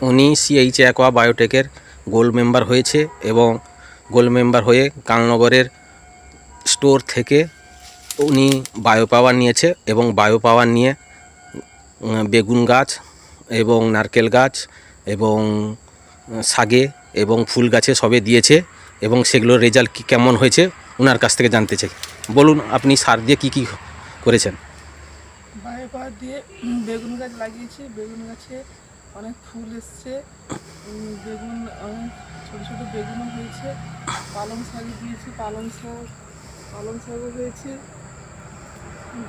উনি CH aqua বায়োটেকের gold member হয়েছে এবং গোল্ড মেম্বার হয়ে কালনগরের স্টোর থেকে উনি বায়ো পাওয়ার নিয়েছে এবং বায়ো পাওয়ার নিয়ে বেগুন গাছ এবং নারকেল গাছ এবং শাগে এবং ফুল গাছে সবে দিয়েছে এবং সেগুলোর রেজাল্ট কী কেমন হয়েছে ওনার কাছ থেকে জানতে চাই। বলুন, আপনি সার দিয়ে কি কি করেছেন? বায়ে পাহাড় দিয়ে বেগুন গাছ লাগিয়েছি। বেগুন গাছে অনেক ফুল এসছে। বেগুন, অনেক ছোটো ছোটো বেগুনও হয়েছে। পালং শাক দিয়েছি, পালং শাক, পালং শাকও হয়েছে।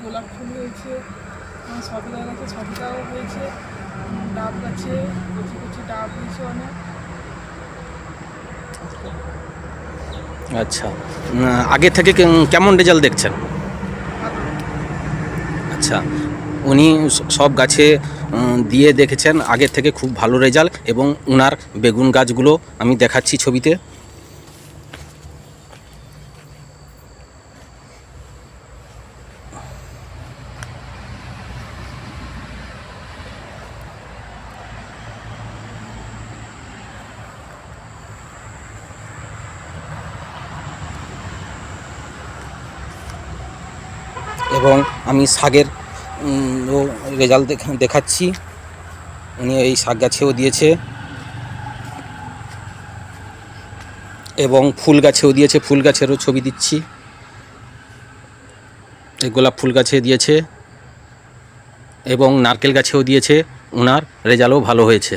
গোলাপ ফুল হয়েছে। সবিতা গাছে সবিতাও হয়েছে। ডাব গাছে কচি কচি ডাব হয়েছে অনেক। আচ্ছা। আগে থেকে কেমন রেজাল্ট দেখছেন? আচ্ছা উনি সব গাছে দিয়ে দেখেছেন আগের থেকে খুব ভালো রেজাল্ট এবং উনার বেগুন গাছগুলো আমি দেখাচ্ছি ছবিতে। এবং আমি শাকের রেজাল্ট দেখাচ্ছি। উনি এই শাক গাছেও দিয়েছে। এবং ফুল গাছেও দিয়েছে, ফুল গাছেরও ছবি দিচ্ছি। এই গোলাপ ফুল গাছে দিয়েছে। এবং নারকেল গাছেও দিয়েছে। ওনার রেজাল্টও ভালো হয়েছে।